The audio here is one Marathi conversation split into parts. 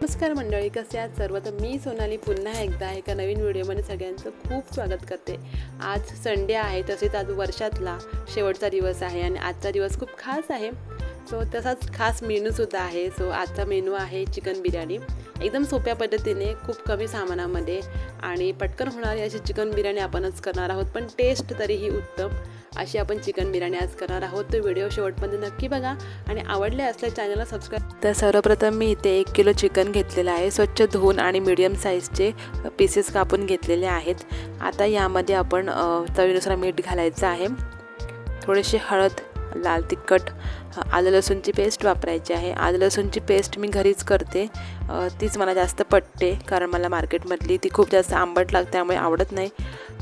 नमस्कार मंडळी कसे आहात सर्व? तर मी सोनाली पुन्हा एकदा एका नवीन व्हिडिओमध्ये सगळ्यांचं खूप स्वागत करते. आज संडे आहे तसेच आज वर्षातला शेवटचा दिवस आहे आणि आजचा दिवस खूप खास आहे. सो तसाच खास मेनूसुद्धा आहे. सो आजचा मेनू आहे चिकन बिर्याणी. एकदम सोप्या पद्धतीने खूप कमी सामानामध्ये आणि पटकन होणारी अशी चिकन बिर्याणी आपणच करणार आहोत. पण टेस्ट तरीही उत्तम. अशी आपण चिकन बिर्याणी आज करणार आहोत. तो व्हिडिओ शेवटपर्यंत नक्की बघा आणि आवडले असल्या चॅनलला सबस्क्राईब तर सर्वप्रथम मी इथे एक किलो चिकन घेतलेलं आहे. स्वच्छ धुवून आणि मिडियम साईजचे पीसेस कापून घेतलेले आहेत. आता यामध्ये आपण चवीनुसार मीठ घालायचं आहे. थोडीशी हळद लाल तिखट आलं लसूणची पेस्ट वापरायची आहे. आलं लसूणची पेस्ट मी घरीच करते. तीच मला जास्त पटते कारण मला मार्केटमधली ती खूप जास्त आंबट लागते त्यामुळे आवडत नाही.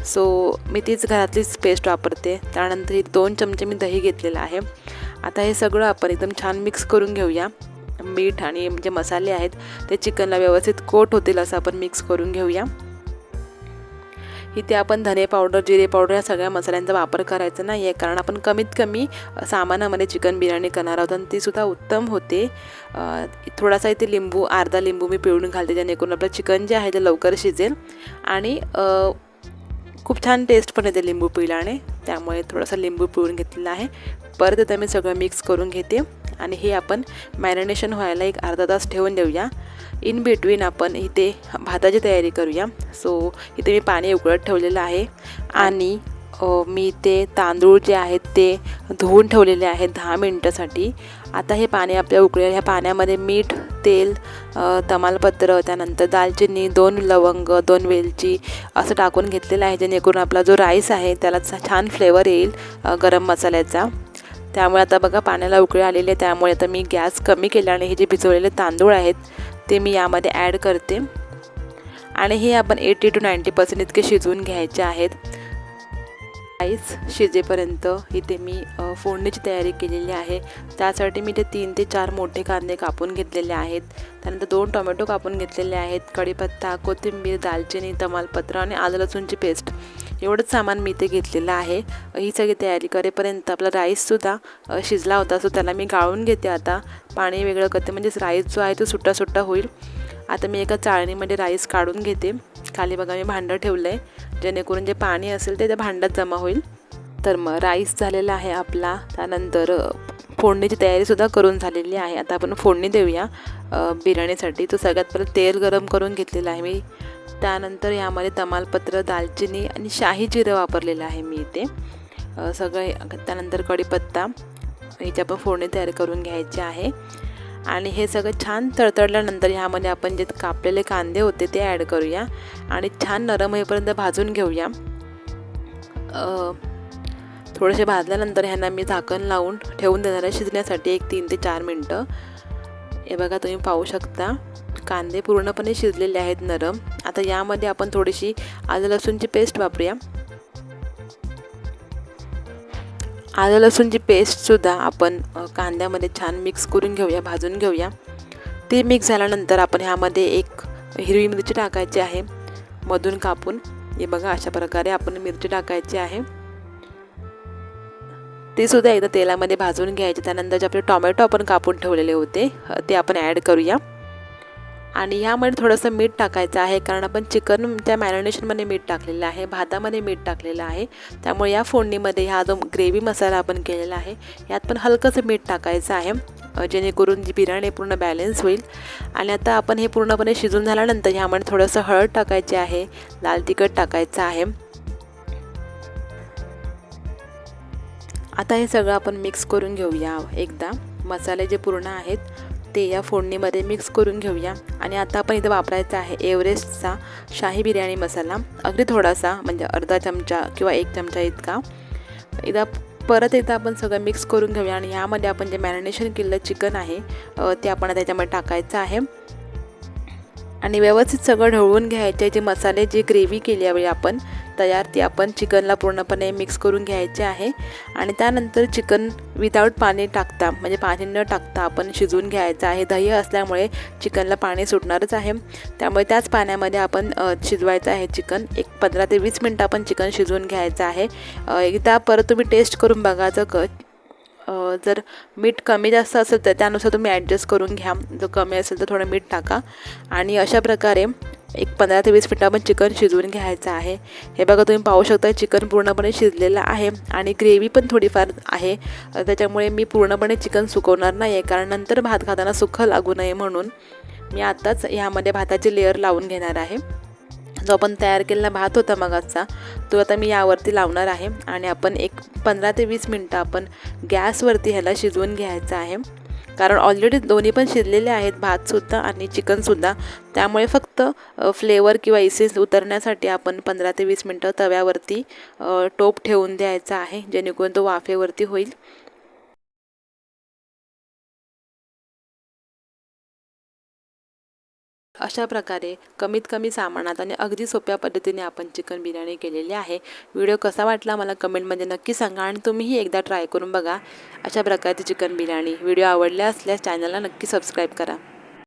सो मी तीच घरातलीच पेस्ट वापरते. त्यानंतर ही दोन चमचे मी दही घेतलेलं आहे. आता हे सगळं आपण एकदम छान मिक्स करून घेऊया. मीठ आणि जे मसाले आहेत ते चिकनला व्यवस्थित कोट होतील असं आपण मिक्स करून घेऊया. इथे आपण धने पावडर जिरे पावडर या सगळ्या मसाल्यांचा वापर करायचा नाही आहे कारण आपण कमीत कमी सामानामध्ये चिकन बिर्याणी करणार आहोत आणि तीसुद्धा उत्तम होते. थोडासा इथे लिंबू अर्धा लिंबू मी पिळून घालते जेणेकरून आपलं चिकन जे आहे ते लवकर शिजेल. आणि खूप छान टेस्ट पण येते लिंबू पिळाने त्यामुळे थोडासा लिंबू पिळून घेतलेला आहे. परत आता मी सगळं मिक्स करून घेते. आणि हे आपण मॅरिनेशन व्हायला एक अर्धा तास ठेवून देऊया. इन बिटवीन आपण इथे भाताची तयारी करूया. सो इथे मी पाणी उकळत ठेवलेलं आहे. आणि मी ते तांदूळ जे आहेत ते धुवून ठेवलेले आहेत दहा मिनटासाठी. आता हे पाणी आपल्या उकळेल ह्या पाण्यामध्ये मीठ तेल तमालपत्र त्यानंतर दालचिनी दोन लवंग दोन वेलची असं टाकून घेतलेलं आहे. जेणेकरून आपला जो राईस आहे त्याला छान फ्लेवर येईल गरम मसाल्याचा. त्यामुळे आता बघा पाण्याला उकळी आलेली आहे. त्यामुळे आता मी गॅस कमी केला आणि हे जे भिजवलेले तांदूळ आहेत ते मी यामध्ये ॲड करते. आणि हे आपण एटी टू नाईंटी पर्सेंट इतके शिजवून घ्यायचे आहेत. राईस शिजेपर्यंत इथे मी फोडणीची तयारी केलेली आहे. त्यासाठी मी ते तीन ते चार मोठे कांदे कापून घेतलेले आहेत. त्यानंतर दोन टोमॅटो कापून घेतलेले आहेत. कढीपत्ता कोथिंबीर दालचिनी तमालपत्र आणि आलं लसूणची पेस्ट. एवढंच सामान मी इथे घेतलेलं आहे. ही सगळी तयारी करेपर्यंत आपला राईससुद्धा शिजला होता. सो त्याला मी गाळून घेते आता. पाणी वेगळं करते. म्हणजेच राईस जो आहे तो सुट्टा सुट्टा होईल. आता मी एका चाळणीमध्ये राईस काढून घेते. खाली बघा मी भांडं ठेवलं आहे जेणेकरून जे पाणी असेल ते त्या भांड्यात जमा होईल. तर मग राईस झालेला आहे आपला. त्यानंतर फोडणीची तयारीसुद्धा करून झालेली आहे. आता आपण फोडणी देऊया बिर्याणीसाठी. तो सगळ्यात पहिलं तेल गरम करून घेतलेलं आहे मी. त्यानंतर यामध्ये तमालपत्र दालचिनी आणि शाही जिरं वापरलेलं आहे मी इथे. सगळे त्यानंतर कढीपत्ता. याची आपण फोडणी तयार करून घ्यायची आहे. आणि हे सगळं छान तळतळल्यानंतर ह्यामध्ये आपण जे कापलेले कांदे होते ते ॲड करूया. आणि छान नरम होईपर्यंत भाजून घेऊया. थोडेसे भाजल्यानंतर ह्यांना मी झाकण लावून ठेवून देणार आहे शिजण्यासाठी एक तीन ते चार मिनटं. हे बघा तुम्ही पाहू शकता. कांदे पूर्णपणे शिजलेले आहेत नरम. आता यामध्ये आपण थोडीशी आलं लसूणची पेस्ट वापरूया. आलं लसूणची पेस्टसुद्धा आपण कांद्यामध्ये छान मिक्स करून घेऊया भाजून घेऊया. ते मिक्स झाल्यानंतर आपण ह्यामध्ये एक हिरवी मिरची टाकायची आहे मधून कापून. हे बघा अशा प्रकारे आपण मिरची टाकायची आहे. ते सुद्धा एकदा तेलामध्ये भाजून घ्यायचे त्यानंतर जे आपले टॉमॅटो आपण कापून ठेवलेले होते ते आपण ॲड करूया. आणि ह्यामध्ये थोडंसं मीठ टाकायचं आहे कारण आपण चिकन त्या मॅरिनेशनमध्ये मीठ टाकलेलं आहे भातामध्ये मीठ टाकलेलं आहे. त्यामुळे या फोडणीमध्ये हा जो ग्रेव्ही मसाला आपण केलेला आहे यात पण हलकंसं मीठ टाकायचं आहे जेणेकरून जी बिर्याणी पूर्ण बॅलन्स होईल. आणि आता आपण हे पूर्णपणे शिजून झाल्यानंतर ह्यामध्ये थोडंसं हळद टाकायचे आहे लाल तिखट टाकायचं आहे. आता हे सगळं आपण मिक्स करून घेऊया एकदा. मसाले जे पूर्ण आहेत ते या फोडणीमध्ये मिक्स करून घेऊया. आणि आता आपण इथं वापरायचा आहे एव्हरेस्टचा शाही बिर्याणी मसाला. अगदी थोडासा म्हणजे अर्धा चमचा किंवा एक चमचा इतका. एकदा परत एकदा आपण सगळं मिक्स करून घेऊया. आणि ह्यामध्ये आपण जे मॅरिनेशन केलेलं चिकन आहे ते आपण त्याच्यामध्ये टाकायचं आहे. आणि व्यवस्थित सगळं ढवळून घ्यायचे. जे मसाले जे ग्रेव्ही केली यावेळी आपण तयार ती आपण चिकनला पूर्णपणे मिक्स करून घ्यायची आहे. आणि त्यानंतर चिकन विदाऊट पाणी टाकता म्हणजे पाणी न टाकता आपण शिजवून घ्यायचं आहे. दही असल्यामुळे चिकनला पाणी सुटणारच आहे. त्यामुळे त्याच पाण्यामध्ये आपण शिजवायचं आहे चिकन. एक पंधरा ते वीस मिनटं आपण चिकन शिजवून घ्यायचं आहे. एकदा परत तुम्ही टेस्ट करून बघायचं क जर मीठ कमी जास्त असेल तर त्यानुसार तुम्ही ॲडजस्ट करून घ्या. जर कमी असेल तर थोडं मीठ टाका. आणि अशा प्रकारे एक पंधरा ते वीस मिनटं आपण चिकन शिजवून घ्यायचं आहे. हे बघा तुम्ही पाहू शकता चिकन पूर्णपणे शिजलेलं आहे आणि ग्रेव्ही पण थोडीफार आहे. त्याच्यामुळे मी पूर्णपणे चिकन सुकवणार नाही आहे कारण नंतर भात खाताना सुखं लागू नये म्हणून मी आत्ताच ह्यामध्ये भाताची लेअर लावून घेणार आहे. जो आपण तयार केलेला भात होता मगाचा तो आता मी यावरती लावणार आहे आणि आपण एक पंधरा ते वीस मिनटं आपण गॅसवरती ह्याला शिजवून घ्यायचं आहे. कारण ऑलरेडी दोन्ही पण शिजलेले आहेत भातसुद्धा आणि चिकनसुद्धा त्यामुळे फक्त फ्लेवर किंवा इसेन्स उतरण्यासाठी आपण पंधरा ते वीस मिनटं तव्यावरती टोप ठेवून द्यायचा आहे जेणेकरून तो वाफेवरती होईल. अशा प्रकारे कमीत कमी सामानात आणि अगदी सोप्या पद्धतीने आपण चिकन बिर्याणी केलेली आहे. व्हिडिओ कसा वाटला मला कमेंटमध्ये नक्की सांगा आणि तुम्हीही एकदा ट्राय करून बघा. अशा प्रकारची चिकन बिर्याणी. व्हिडिओ आवडल्या असल्यास चॅनलला नक्की सबस्क्राईब करा.